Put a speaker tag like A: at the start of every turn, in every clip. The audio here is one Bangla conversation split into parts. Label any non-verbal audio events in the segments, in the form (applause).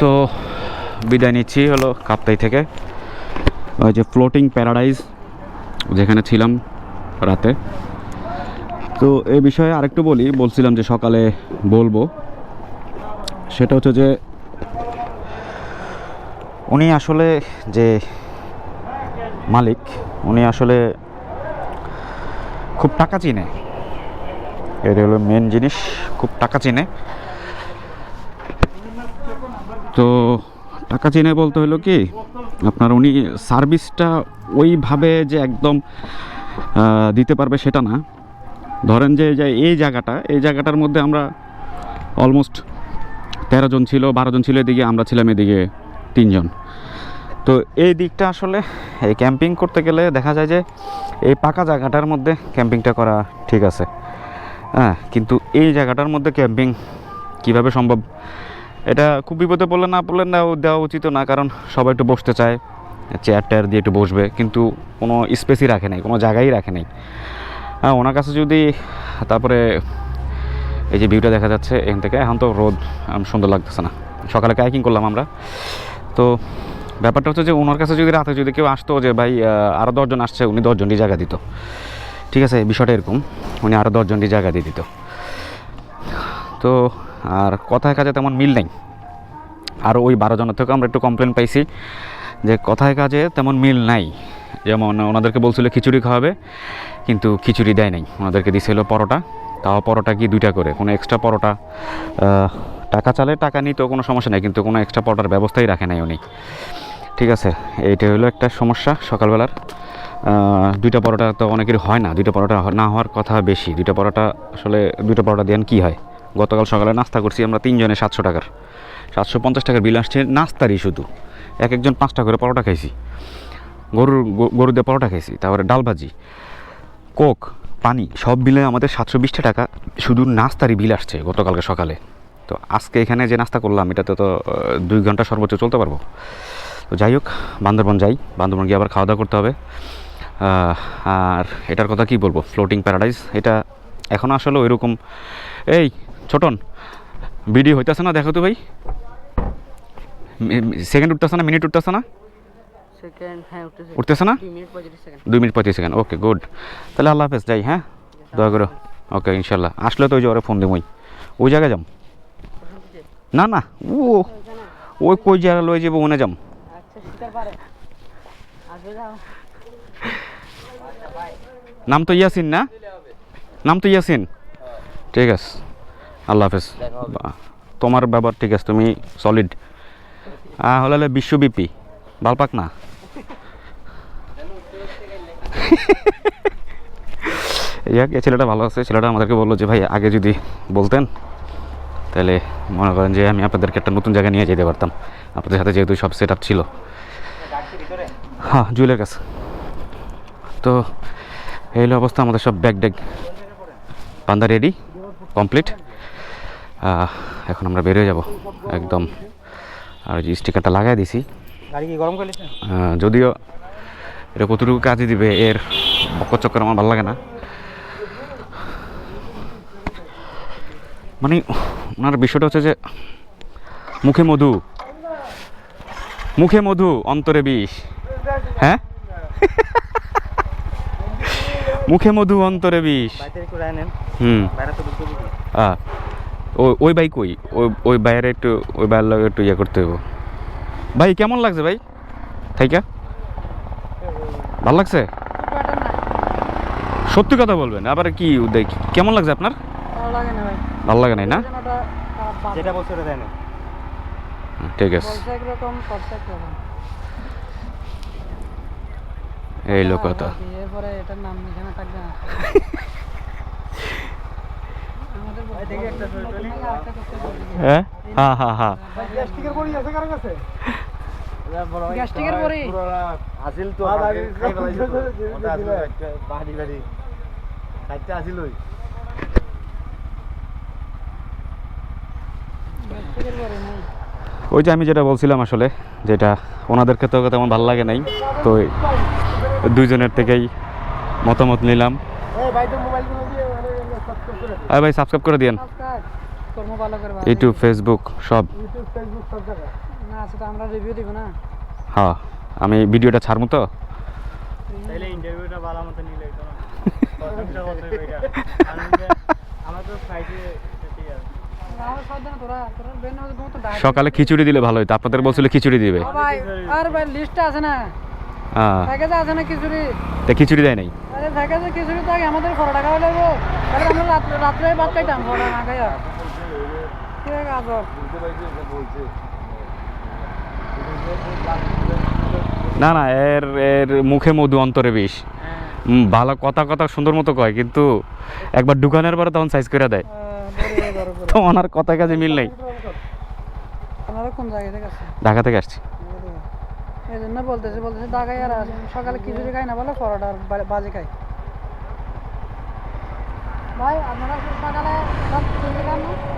A: তো বিদায় নিচ্ছি হলো কাপ্তাই থেকে। ওই যে ফ্লোটিং প্যারাডাইজ যেখানে ছিলাম রাতে। তো এই বিষয়ে আরেকটু বলি, বলছিলাম যে সকালে বলব। সেটা হচ্ছে যে উনি আসলে যে মালিক, উনি আসলে খুব টাকা চিনে। এটা হলো মেন জিনিস, খুব টাকা চিনে। তো টাকা চিনে বলতে হলো কি, আপনার উনি সার্ভিসটা ওইভাবে যে একদম দিতে পারবে সেটা না। ধরেন যে এই জায়গাটা, এই জায়গাটার মধ্যে আমরা অলমোস্ট তেরো জন ছিল, বারো জন ছিল, এদিকে আমরা ছিলাম, এদিকে তিনজন। তো এই দিকটা আসলে, এই ক্যাম্পিং করতে গেলে দেখা যায় যে, এই পাকা জায়গাটার মধ্যে ক্যাম্পিংটা করা ঠিক আছে। হ্যাঁ কিন্তু এই জায়গাটার মধ্যে ক্যাম্পিং কীভাবে সম্ভব? এটা খুব বিপদে পড়লে না পড়লে না দেওয়া উচিত না, কারণ সবাই একটু বসতে চায় চেয়ার টেয়ার দিয়ে একটু বসবে, কিন্তু কোনো স্পেসই রাখে নাই, কোনো জায়গাই রাখে নাই। হ্যাঁ ওনার কাছে যদি তারপরে এই যে ভিউটা দেখা যাচ্ছে এখান থেকে, এখন তো রোদ সুন্দর লাগতেছে না। সকালে কায়াকিং করলাম আমরা। তো ব্যাপারটা হচ্ছে যে ওনার কাছে যদি রাতে যদি কেউ আসতো যে, ভাই আরও দশজন আসছে, উনি দশজনটি জায়গা দিত। ঠিক আছে বিষয়টা এরকম, উনি আরও দশজনটি জায়গা দিয়ে দিত। তো আর কথায় কাজে তেমন মিল নেই। আর ওই বারো জনের থেকেও আমরা একটু কমপ্লেন পাইছি যে কথায় কাজে তেমন মিল নাই। যেমন ওনাদেরকে বলছিল খিচুড়ি খাওয়াবে, কিন্তু খিচুড়ি দেয় নাই। ওনাদেরকে দিছিল পরোটা, তাও পরোটা কি দুইটা করে? কোনো এক্সট্রা পরোটা টাকা চালে টাকা নিতেও কোনো সমস্যা নেই, কিন্তু কোনো এক্সট্রা পরোটার ব্যবস্থাই রাখে নাই উনি। ঠিক আছে, এইটা হলো একটা সমস্যা সকালবেলার। দুইটা পরোটা তো অনেকের হয় না। দুইটা পরোটা না হওয়ার কথা বেশি। দুইটা পরোটা আসলে দুইটা পরোটা দেন কী হয়? গতকাল সকালে নাস্তা করছি আমরা তিনজনে সাতশো টাকার। সাতশো পঞ্চাশ টাকার বিল আসছে নাস্তারই শুধু। এক একজন পাঁচটা করে পরোটা খাইছি। গরুর গরু দিয়ে পরোটা খাইছি, তারপরে ডাল ভাজি, কোক, পানি, সব মিলে আমাদের সাতশো বিশটা টাকা শুধু নাস্তারই বিল আসছে গতকালকে সকালে। তো আজকে এখানে যে নাস্তা করলাম, এটাতে তো দুই ঘণ্টা সর্বোচ্চ চলতে পারব। তো যাই হোক, বান্দরবন যাই, বান্দরবন গিয়ে আবার খাওয়া দাওয়া করতে হবে। আর এটার কথা কি বলব? ফ্লোটিং প্যারাডাইস, এটা এখন আসলে ওইরকম, এই ছোটন ভিডিও হইতেছে না দেখো তো ভাই। সেকেন্ড উঠতেছে না মিনিট উঠতেছে না?
B: হ্যাঁ উঠতেছে।
A: না?
B: দুই মিনিট
A: পঁচিশ সেকেন্ড ওকে গুড তাহলে আল্লাহ হাফেজ যাই হ্যাঁ? দয়া করো। ওকে ইনশাল্লাহ আসলে তো ওই যে ওরা ফোন দিই ওই জায়গায় যাম? না না ও ওই কই জায়গা লয়ে যাব ওনে যাম।
B: আচ্ছা
A: নাম তো ইয়াসিন না? নাম তো ইয়াসিন। ঠিক আছে। আল্লাহ হাফেজ। তোমার ব্যাপার ঠিক আছে, তুমি সলিড হলে বিশ্বব্যাপী ভালো পাক না? যাক, এই ছেলেটা ভালো আছে। ছেলেটা আমাদেরকে বলল যে, ভাই, আগে যদি বলতেন, তাহলে মনে করেন যে, আমি আপনাদেরকে একটা নতুন জায়গায় নিয়ে যেতে পারতাম। আপনাদের সাথে যেহেতু সব সেট আপ ছিল। হ্যাঁ জুয়েলের কাছে। তো, এই অবস্থা, আমাদের সব ব্যাগ ড্যাগ পান্দা রেডি কমপ্লিট এখন আমরা বেরিয়ে যাব। একদম। আর যে স্টিকারটা লাগাই দিছি।
B: গরম
A: যদিও এটা কতটুকু কাজে দিবে এর বকর চক্কর আমার ভালো লাগে না। মানে ওনার বিষয়টা হচ্ছে যে মুখে মধু। মুখে মধু অন্তরে বিষ। হ্যাঁ? মুখে মধু অন্তরে বিষ। হুম। আহ, ওই ওই বাইক ওই ওই ওই বাইরে একটু ওই বাইরের লগে একটু ইয়ে করতে হইব। ভাই কেমন লাগছে ভাই? থাইকা? ভালো লাগছে? সত্যি কথা বলবেন আবার কি দেখ কেমন লাগছে আপনার?
B: ভালো লাগে না ভাই।
A: ভালো লাগে নাই না
B: যেটা বলছে ওটা দেয় না
A: ঠিক আছে। এই লোক কথা
B: এরপরে এটার নাম এখানে থাকবে না আমাদের দেখি একটা আরেকটা করতে বলি
A: হ্যাঁ হ্যাঁ হ্যাঁ হ্যাঁ
B: গ্যাস্ট্রিকের বড়ি বড়ি
C: বাড়ি ওই
A: যে আমি যেটা বলছিলাম আসলে যেটা ওনাদেরকে তো তেমন ভালো লাগে নাই তো দুইজনের থেকেই মতামত নিলাম।
C: এই ভাই তো মোবাইলগুলো দিয়ে মানে সাবস্ক্রাইব করে
A: আর ভাই সাবস্ক্রাইব করে দিয়েন
B: সাবস্ক্রাইব
D: করব ভালো করে ভালো।
A: ইউটিউব ফেসবুক সব।
B: ইউটিউব ফেসবুক সব জায়গায়?
D: না সেটা আমরা রিভিউ দিব না।
A: হ্যাঁ আমি ভিডিওটা ছাড়বো তো।
C: তাইলে ইন্টারভিউটা ভালো মতো নিলে তো। না হবে এটা। আমি আমার তো
D: ডাক
A: সকালে খিচুড়ি দিলে ভালো হতো আপনাদের বলছিল খিচুড়ি দিবে।
D: আর ভাই লিস্টে আছে না? প্যাকেজে আছে না খিচুড়ি?
A: তা খিচুড়ি দেয় নাই।
D: আরে প্যাকেজে খিচুড়ি তো আমাদের টাকা হলে গো আমরা রাত্রে ভাত খাইতাম না
A: না না এর এর মুখে মধু অন্তরে বিষ। ভালো কথা কথা সুন্দর মতো কয় কিন্তু একবার দোকানের পরে তখন সাইজ করে দেয়। তো ওনার কথা কাজে মিল নেই। ঢাকা থেকে আসছি।
D: এই জন্য বলতেছে বলতেছে ঢাকায় আর। সকালে খিচুড়ি খাই না বলে পরোটা আর বাজে খাই ভাই আপনারা সকালে সব খিচুড়ি খান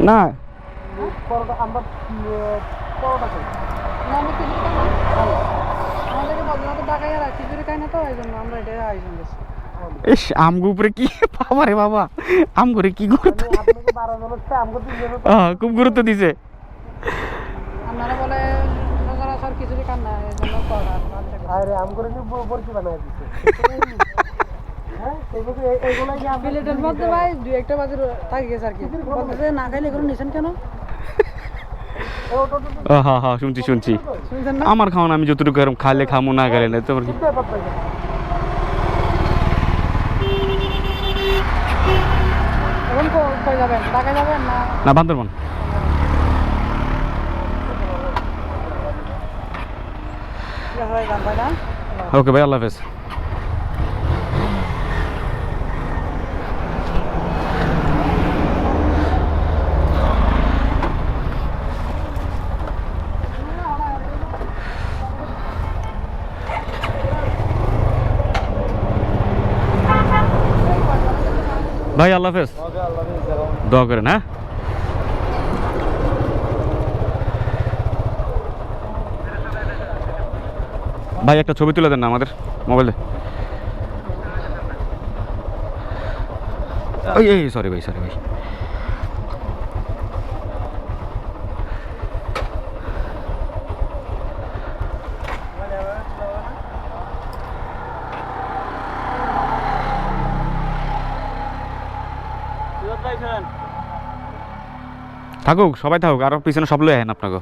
D: না?
A: আমগো উপরে কি? বাবা রে বাবা। আম করে কি গুরুত্ব? আহ, খুব গুরুত্ব দিছে।
D: আপনারা বলে সচরাচর খিচুড়ি খান না এই জন্য পরোটা আর বাজে খাই।
B: আরে আম করে কি বরকি বানায় দিচ্ছে
D: প্লেটের মধ্যে ভাই দুই একটা বাজে থাকি গেছে আর কি। না খাইলে এগুলো নিছেন কেন?
A: হ্যাঁ হ্যাঁ শুনছি শুনছি। আমার খাওয়ান আমি যতটুকু এরকম খাইলে খামো না গেলে না তোমার কি?
D: না।
A: না? বান্দরবন। ওকে ভাই আল্লাহ হাফেজ। ভাই, আল্লাহ হাফেজ। দোয়া করেন হ্যাঁ? ভাই, একটা ছবি তুলে দেন না আমাদের মোবাইলে। এই সরি ভাই সরি ভাই। থাকুক, সবাই থাকুক, আরও পিছনে সব লয়ে আহেন আপনাকে।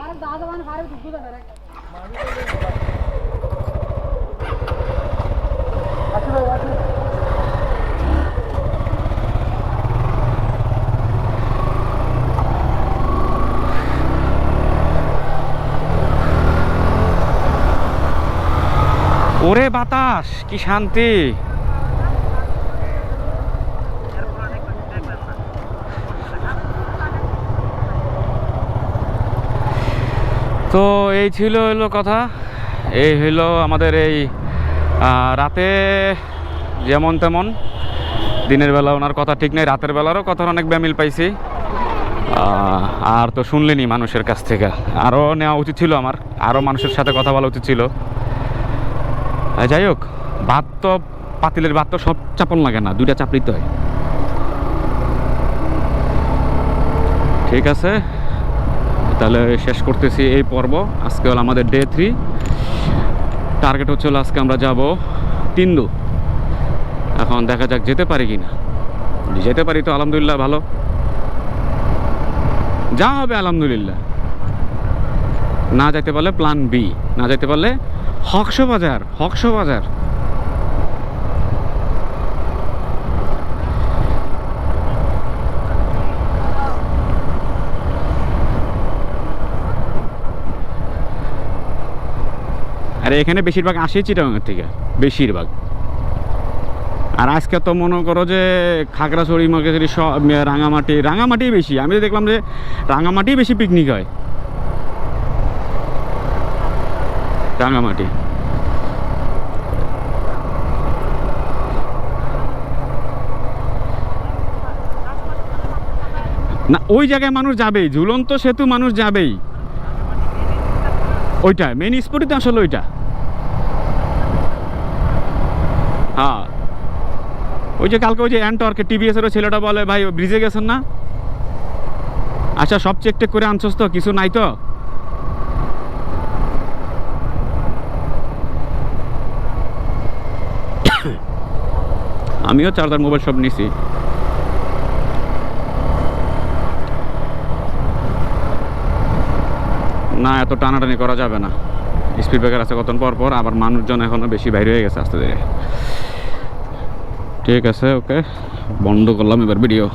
D: আরে দাদা মানে ভারে দুধ দেবে রে
B: আসি ভাই আসি
A: ওরে বাতাস কি শান্তি। তো এই ছিল হইল কথা। এই হইল আমাদের এই রাতে যেমন তেমন, দিনের বেলা ওনার কথা ঠিক নেই, রাতের বেলারও কথার অনেক ব্যামিল পাইছি। আর তো শুনলেনি মানুষের কাছ থেকে। আরও নেওয়া উচিত ছিল আমার আরও মানুষের সাথে কথা বলা উচিত ছিল। যাই হোক, ভাত তো, পাতিলের ভাত তো সব চাপন লাগে না, দুইটা চাপড়িতে হয়। ঠিক আছে, তাহলে শেষ করতেছি এই পর্ব। আজকে হলো আমাদের ডে থ্রি টার্গেট হচ্ছে আজকে আমরা যাব তিন্দু। এখন দেখা যাক যেতে পারি কি না যেতে পারি তো, আলহামদুলিল্লাহ ভালো। যা হবে আলহামদুলিল্লাহ। না যাইতে পারলে প্ল্যান বি না যাইতে পারলে হকশো বাজার হকশো বাজার আর এখানে বেশিরভাগ আসে চিটাগাঙের থেকে, বেশিরভাগ। আর আজকে তো মনে করো যে খাগড়াছড়ি মাগড়াছড়ি সব রাঙামাটি রাঙামাটি বেশি। আমি দেখলাম যে রাঙামাটি বেশি পিকনিক হয়। রাঙামাটি। না, ওই জায়গায় মানুষ যাবেই। ঝুলন্ত সেতু মানুষ যাবেই। ওইটা মেন স্পটই তো আসলে ওইটা। হ্যাঁ। ওই যে কালকে ওই যে অ্যান্টর্কে টিভিএস এর ছেলেটা বলে, ভাই ব্রিজে গেছেন না? আচ্ছা সব চেক টেক করে আনছস তো, কিছু নাই তো? (coughs) আমিও চার্জার মোবাইল সব নিছি। না, এত টানাটানি করা যাবে না। স্পিড ব্রেকার আছে কতক্ষণ পর পর, আবার মানুষজন এখনও বেশি বাইরে হয়ে গেছে আস্তে ধীরে। ঠিক আছে, ওকে। বন্ধ করলাম এবার ভিডিও